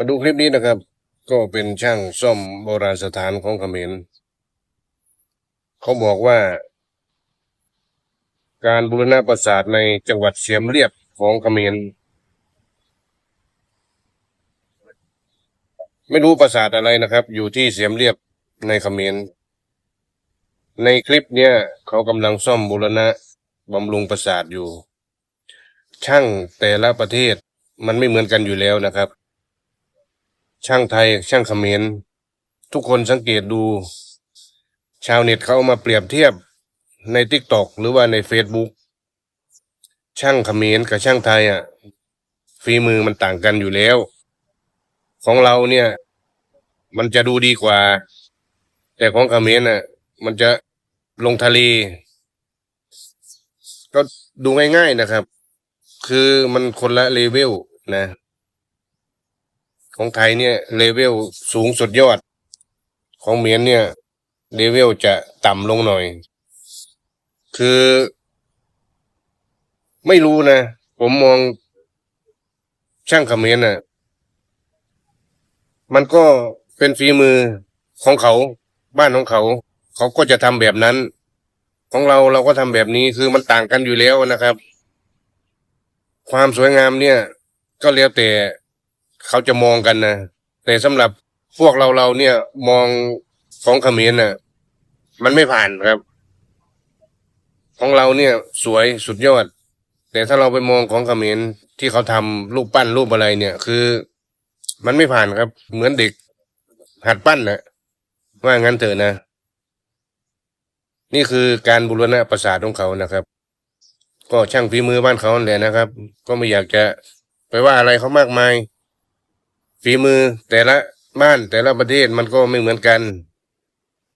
มาดูคลิปนี้นะครับ ก็เป็นช่างซ่อมโบราณสถานของเขมรเขาบอกว่า การบูรณะปราสาทในจังหวัดเสียมเรียบของเขมรไม่รู้ปราสาทอะไรนะครับ อยู่ที่เสียมเรียบในเขมรในคลิปเนี้ยเขากำลังซ่อมบูรณะบำรุงปราสาทอยู่ ช่างแต่ละประเทศมันไม่เหมือนกันอยู่แล้วนะครับ ช่างไทยช่างเขมรทุกคนสังเกตดู ชาวเน็ตเขามาเปรียบเทียบในทิกตอกหรือว่าในเฟซบุ๊กช่างเขมรกับช่างไทยอะฝีมือมันต่างกันอยู่แล้ว ของเราเนี่ย มันจะดูดีกว่า แต่ของเขมรน่ะ มันจะลงทะเล ก็ดูง่ายๆนะครับ คือมันคนละเลเวลนะ ของไทยเนี่ยเลเวลสูงสุดยอด ของเมียนเนี่ยเลเวลจะต่ำลงหน่อย คือ ไม่รู้นะ ผมมองช่างเขมรน่ะ มันก็เป็นฝีมือของเขา บ้านของเขา เขาก็จะทำแบบนั้น ของเราเราก็ทำแบบนี้คือมันต่างกันอยู่แล้วนะครับ ความสวยงามเนี่ย ก็แล้วแต่ เขาจะมองกันนะแต่สำหรับพวกเราเราเนี่ยมองของเขมรน่ะ มันไม่ผ่านครับ ของเราเนี่ย สวยสุดยอด แต่ถ้าเราไปมองของเขมรที่เขาทำรูปปั้นรูปอะไรเนี่ย คือ มันไม่ผ่านครับ เหมือนเด็ก หัดปั้นนะว่างั้นเถอะนะ นี่คือการบูรณะประสาทของเขานะครับ ก็ช่างฝีมือบ้านเขาแหละนะครับ ก็ไม่อยากจะไปว่าอะไรเขามากมาย ฝีมือแต่ละบ้านแต่ละประเทศมันก็ไม่เหมือนกัน